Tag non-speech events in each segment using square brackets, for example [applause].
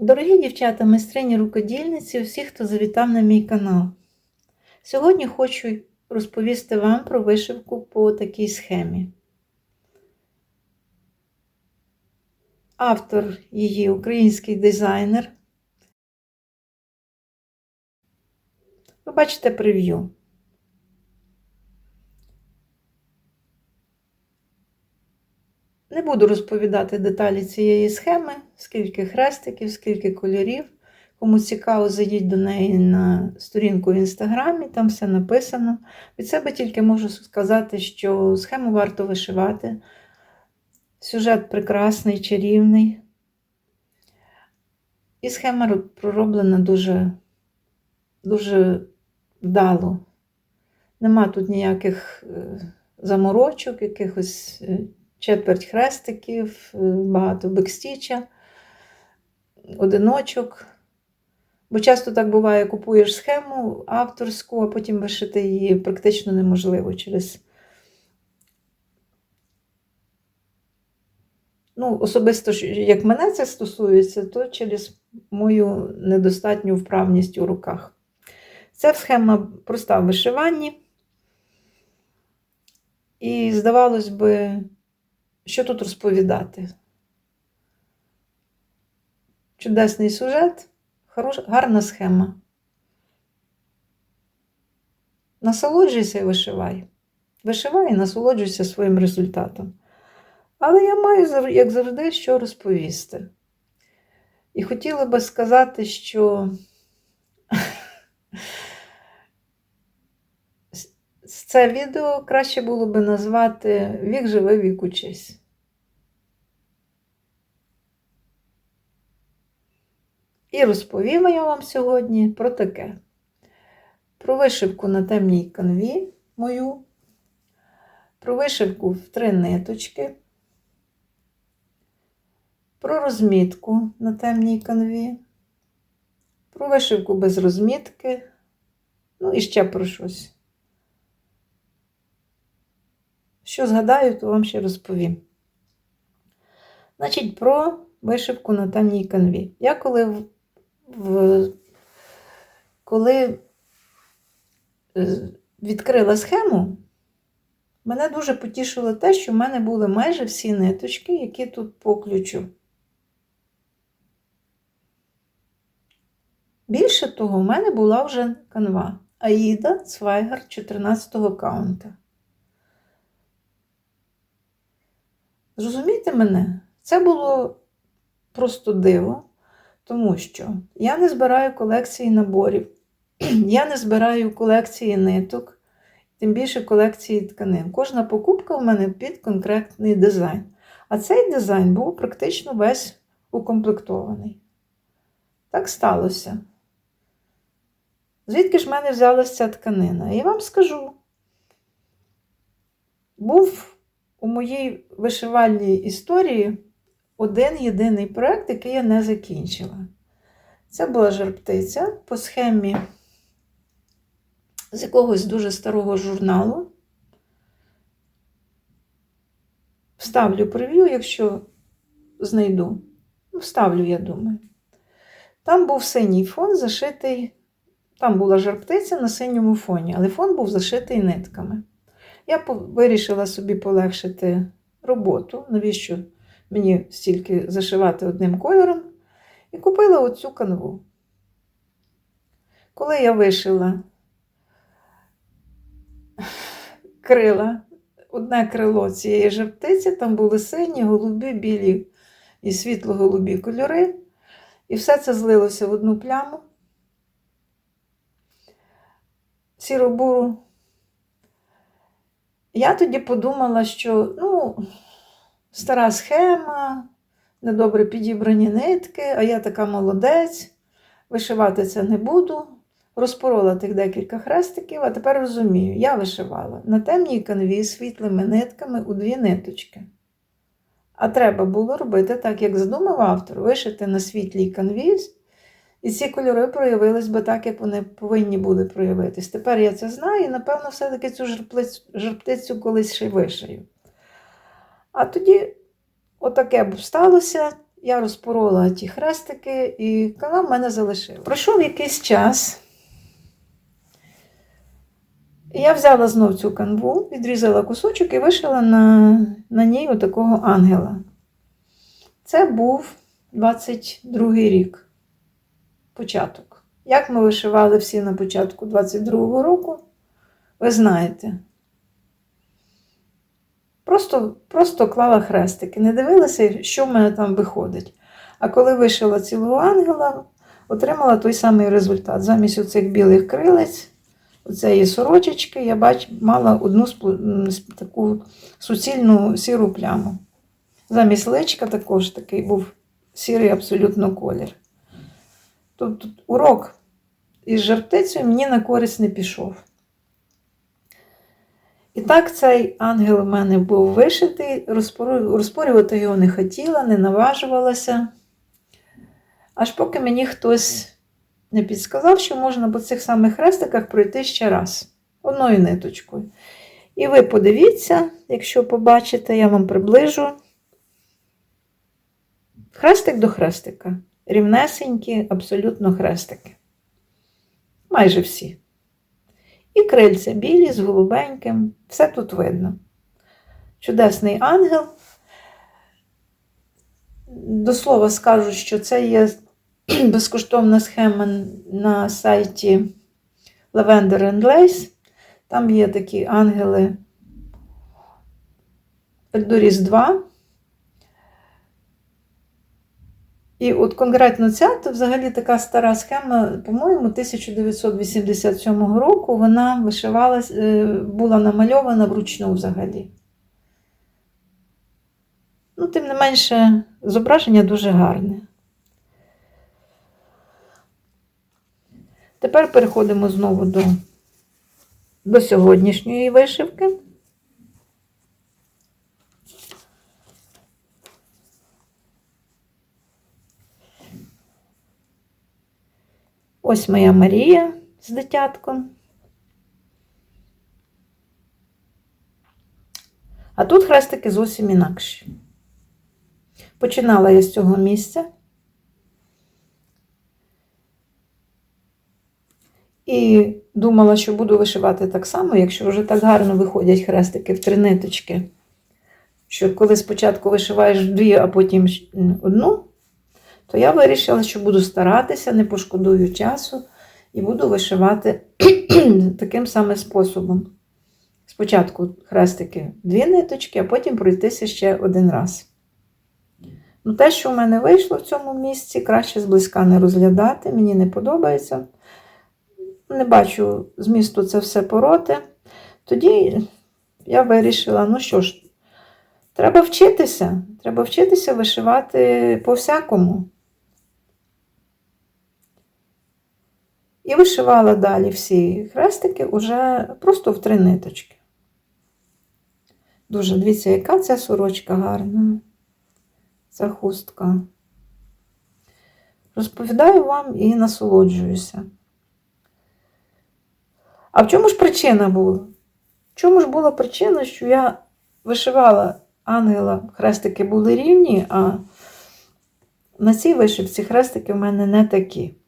Дорогі дівчата, майстрині рукодільниці, всі, хто завітав на мій канал. Сьогодні хочу розповісти вам про вишивку по такій схемі. Автор її український дизайнер. Ви бачите прев'ю. Не буду розповідати деталі цієї схеми, скільки хрестиків, скільки кольорів. Кому цікаво, зайдіть до неї на сторінку в інстаграмі, там все написано. Від себе тільки можу сказати, що схему варто вишивати. Сюжет прекрасний, чарівний. І схема пророблена дуже, дуже вдало. Нема тут ніяких заморочок, якихось четверть хрестиків, багато бекстіча, одиночок. Бо часто так буває, купуєш схему авторську, а потім вишити її практично неможливо через. Ну, особисто, як мене це стосується, то через мою недостатню вправність у руках. Ця схема проста в вишиванні. І, здавалось би, що тут розповідати? Чудесний сюжет, гарна схема. Насолоджуйся і вишивай. Вишивай і насолоджуйся своїм результатом. Але я маю, як завжди, що розповісти. І хотіла би сказати, що це відео краще було би назвати Вік живе, вік учись. І розповім я вам сьогодні про таке: про вишивку на темній канві мою, про вишивку в три ниточки, про розмітку на темній канві, про вишивку без розмітки, ну і ще про щось. Що згадаю, то вам ще розповім. Значить, про вишивку на темній канві. Я коли в, в, коли відкрила схему, мене дуже потішило те, що в мене були майже всі ниточки, які тут по ключу. Більше того, в мене була вже канва Аїда Цвайгар 14 каунта. Зрозумійте мене, це було просто диво, тому що я не збираю колекції наборів, [clears throat] я не збираю колекції ниток, тим більше колекції тканин. Кожна покупка в мене під конкретний дизайн. А цей дизайн був практично весь укомплектований. Так сталося. Звідки ж в мене взялася тканина? Я вам скажу, був у моїй вишивальній історії один єдиний проєкт, який я не закінчила. Це була жарптиця по схемі з якогось дуже старого журналу. Вставлю прев'ю, якщо знайду. Ну, вставлю, я думаю. Там був синій фон, зашитий, там була жарптиця на синьому фоні, але фон був зашитий нитками. Я вирішила собі полегшити роботу, навіщо мені стільки зашивати одним кольором, і купила оцю канву. Коли я вишила крила, одне крило цієї жарптиці, там були сині, голубі, білі і світло-голубі кольори, і все це злилося в одну пляму. Сіро-буру. Я тоді подумала, що ну, стара схема, недобре підібрані нитки, а я така молодець, вишивати це не буду. Розпорола тих декілька хрестиків, а тепер розумію, я вишивала на темній канві світлими нитками у дві ниточки. А треба було робити так, як задумав автор, вишити на світлій канві і ці кольори проявились би так, як вони повинні були проявитись. Тепер я це знаю, і, напевно, все-таки цю жарптицю колись ще вишию. А тоді отаке б сталося, я розпорола ті хрестики, і канал в мене залишив. Пройшов якийсь час. Я взяла знов цю канву, відрізала кусочок і вишила на, на ній отакого ангела. Це був 22 рік, початок. Як ми вишивали всі на початку 22-го року, ви знаєте. Просто, просто клала хрестики, не дивилася, що в мене там виходить. А коли вишила цілого ангела, отримала той самий результат. Замість оцих білих крилець, оцеї сорочечки, я бач, мала одну таку суцільну сіру пляму. Замість личка також такий був сірий абсолютно колір. Тобто урок із жартицею мені на користь не пішов. І так цей ангел у мене був вишитий, розпорювати його не хотіла, не наважувалася. Аж поки мені хтось не підсказав, що можна по цих самих хрестиках пройти ще раз, одною ниточкою. І ви подивіться, якщо побачите, я вам приближу хрестик до хрестика. Рівнесенькі, абсолютно хрестики. Майже всі. І крильця білі з голубеньким. Все тут видно. Чудесний ангел. До слова скажу, що це є [clears throat] безкоштовна схема на сайті Lavender and Lace. Там є такі ангели до Різдва. І от конкретно ця, то взагалі така стара схема, по-моєму, 1987 року вона вишивалась, е, була намальована вручну взагалі. Ну, тим не менше, зображення дуже гарне. Тепер переходимо знову до, до сьогоднішньої вишивки. Ось моя Марія з дитятком. А тут хрестики зовсім інакші. Починала я з цього місця. І думала, що буду вишивати так само, якщо вже так гарно виходять хрестики в три ниточки. Що коли спочатку вишиваєш дві, а потім одну, то я вирішила, що буду старатися, не пошкодую часу, і буду вишивати [clears throat] таким самим способом. Спочатку хрестики дві ниточки, а потім пройтися ще один раз. Ну, Те, що в мене вийшло в цьому місці, краще зблизька не розглядати, мені не подобається. Не бачу змісту це все пороти. Тоді я вирішила, ну що ж, треба вчитися. Треба вчитися вишивати по-всякому. І вишивала далі всі хрестики уже просто в три ниточки. Дуже дивіться, яка ця сорочка гарна. Ця хустка. Розповідаю вам і насолоджуюся. А в чому ж причина була? В чому ж була причина, що я вишивала ангела, хрестики були рівні, а на цій вишивці хрестики в мене не такі.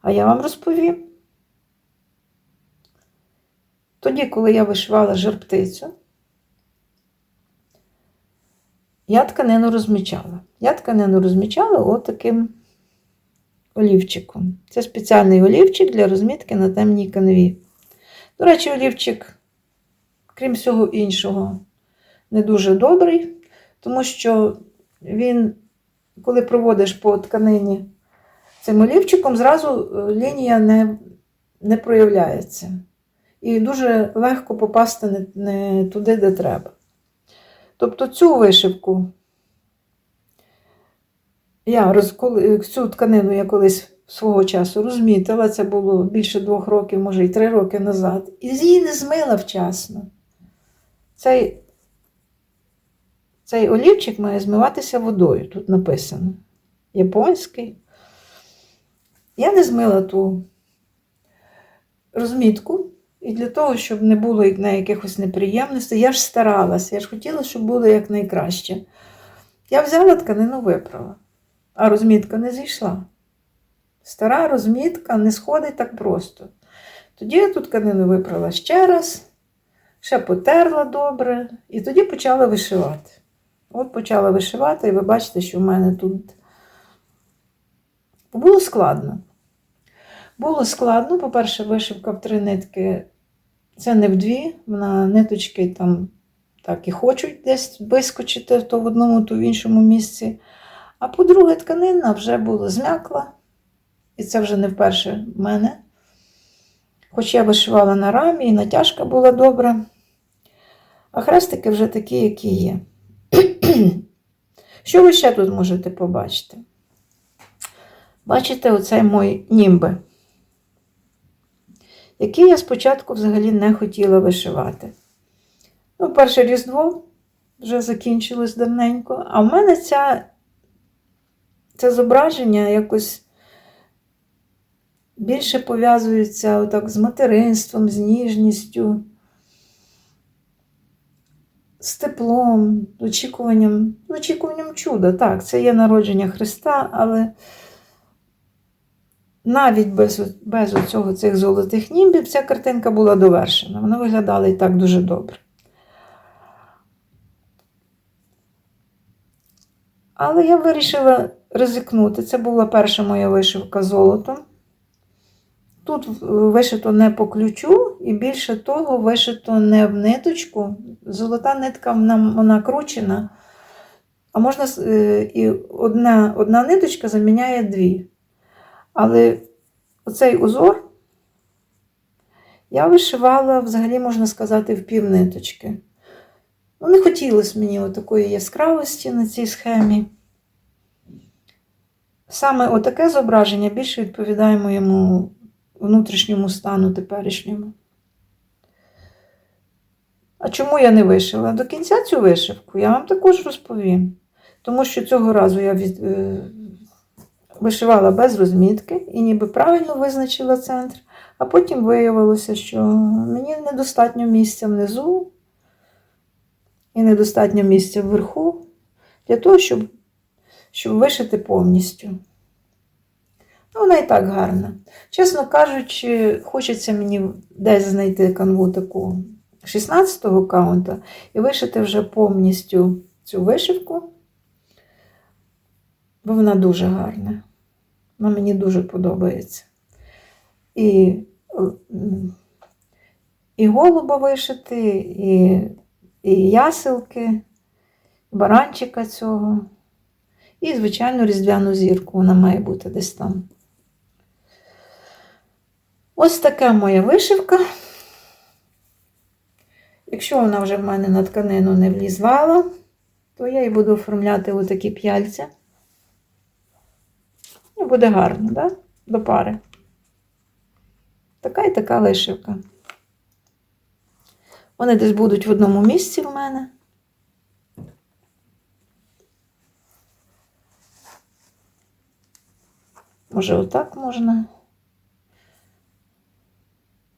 А я вам розповім. Тоді, коли я вишивала жерптицю, я тканину розмічала. Я тканину розмічала отаким олівчиком. Це спеціальний олівчик для розмітки на темній канві. До речі, олівчик, крім всього іншого, не дуже добрий, тому що він, коли проводиш по тканині цим олівчиком, зразу лінія не, не проявляється. І дуже легко попасти не, не туди, де треба. Тобто цю вишивку я роз, коли, цю тканину я колись свого часу розмітила, це було більше двох років, може й три роки назад, і її не змила вчасно. Цей, цей олівчик має змиватися водою, тут написано. Японський. Я не змила ту розмітку. І для того, щоб не було на якихось неприємностей, я ж старалася, я ж хотіла, щоб було якнайкраще. Я взяла тканину виправила, а розмітка не зійшла. Стара розмітка не сходить так просто. Тоді я ту тканину виправила ще раз, ще потерла добре, і тоді почала вишивати. От почала вишивати, і ви бачите, що в мене тут було складно. Було складно, по-перше, вишивка в три нитки це не в дві, вона ниточки там так і хочуть десь вискочити то в одному, то в іншому місці. А по-друге, тканина вже була змякла, і це вже не вперше в мене. Хоч я вишивала на рамі, і натяжка була добра. А хрестики вже такі, які є. [clears throat] Що ви ще тут можете побачити? Бачите, оцей мой німби, який я спочатку взагалі не хотіла вишивати. Ну, перше Різдво вже закінчилось давненько, а в мене ця, це зображення якось більше пов'язується отак з материнством, з ніжністю, з теплом, очікуванням, очікуванням чуда. Так, це є народження Христа, але навіть без, без оцього, цих золотих німбів ця картинка була довершена. Вона виглядала і так дуже добре. Але я вирішила ризикнути. Це була перша моя вишивка золотом. Тут вишито не по ключу, і більше того, вишито не в ниточку. Золота нитка вона, вона кручена, а можна е, і одна, одна ниточка заміняє дві. Але оцей узор я вишивала, взагалі, можна сказати, в пів ниточки. Ну, не хотілося мені такої яскравості на цій схемі. Саме отаке зображення більше відповідає моєму внутрішньому стану теперішньому. А чому я не вишила? До кінця цю вишивку я вам також розповім. Тому що цього разу я від, е, вишивала без розмітки і ніби правильно визначила центр, а потім виявилося, що мені недостатньо місця внизу і недостатньо місця вверху для того, щоб, щоб вишити повністю. Ну, вона і так гарна. Чесно кажучи, хочеться мені десь знайти канву таку 16-го каунта і вишити вже повністю цю вишивку, бо вона дуже гарна. Вона мені дуже подобається. І, і голуба вишити, і, і яселки, і баранчика цього. І, звичайно, різдвяну зірку вона має бути десь там. Ось така моя вишивка. Якщо вона вже в мене на тканину не влізвала, то я її буду оформляти у такі п'яльця. І буде гарно, да? До пари. Така і така вишивка. Вони десь будуть в одному місці в мене. Може, отак можна.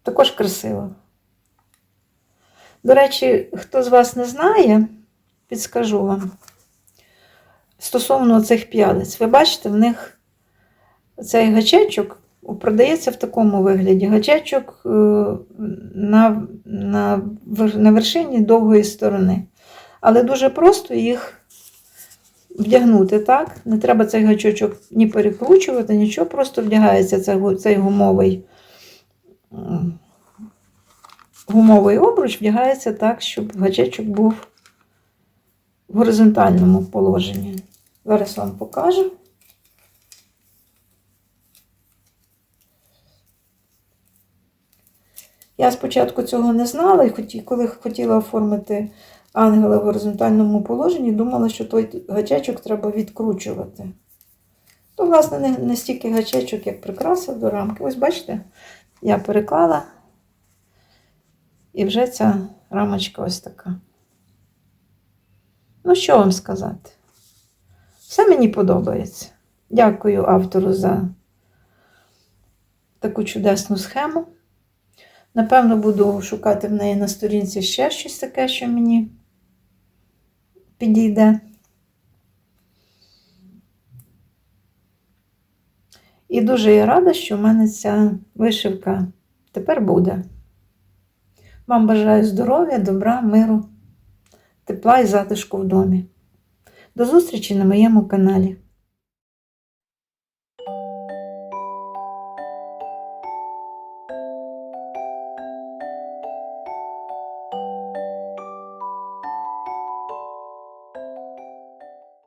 Також красиво. До речі, хто з вас не знає, підскажу вам. Стосовно цих п'ялиць, ви бачите, в них цей гачечок продається в такому вигляді: гачечок е, на, на, на вершині довгої сторони. Але дуже просто їх вдягнути, так? Не треба цей гачочок ні перекручувати, нічого, просто вдягається цей, цей гумовий гумовий обруч вдягається так, щоб гачечок був в горизонтальному положенні. Зараз вам покажу. Я спочатку цього не знала, і коли хотіла оформити ангела в горизонтальному положенні, думала, що той гачечок треба відкручувати. То, власне, не, не стільки гачечок, як прикраса до рамки. Ось бачите, я переклала, і вже ця рамочка ось така. Ну, що вам сказати? Все мені подобається. Дякую автору за таку чудесну схему. Напевно, буду шукати в неї на сторінці ще щось таке, що мені підійде. І дуже я рада, що в мене ця вишивка тепер буде. Вам бажаю здоров'я, добра, миру, тепла і затишку в домі. До зустрічі на моєму каналі.